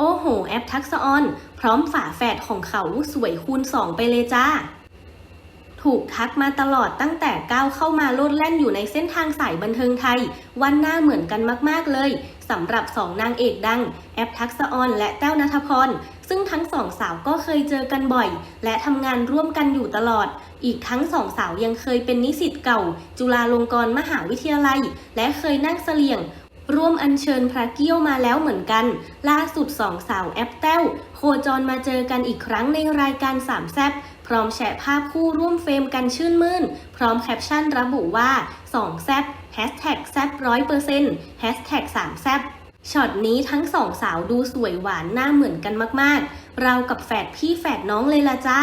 โอ้โห แอปทักษออน พร้อมฝาแฝดของเขาสวยคูณ 2 ไปเลยจ้า ถูกทักมาตลอดตั้งแต่ก้าวเข้ามาโลดแล่นอยู่ในเส้นทางสายบันเทิงไทย วันหน้าเหมือนกันมาก ๆ เลยสำหรับสองนางเอกดัง แอปทักษออนและแต้วนัทพร ซึ่งทั้งสองสาวก็เคยเจอกันบ่อย และทำงานร่วมกันอยู่ตลอด อีกทั้งสองสาวยังเคยเป็นนิสิตเก่า จุฬาลงกรณ์มหาวิทยาลัย และเคยนั่งเสลี่ยง ร่วมอัญเชิญพระเกี้ยวมาแล้วเหมือนกัน ล่าสุดสองสาวแอปแต้วโคจรมาเจอกันอีกครั้งในรายการสามแซบพร้อมแชะภาพคู่ร่วมเฟรมกันชื่นมื่น พร้อมแคปชั่นระบุว่า2แซบแฮชแท็กแซบร้อยเปอร์เซ็นต์แฮชแท็กสามแซบช็อตนี้ทั้งสองสาวดูสวยหวานหน้าเหมือนกันมากๆ เรากับแฝดพี่แฝดน้องเลยละจ้า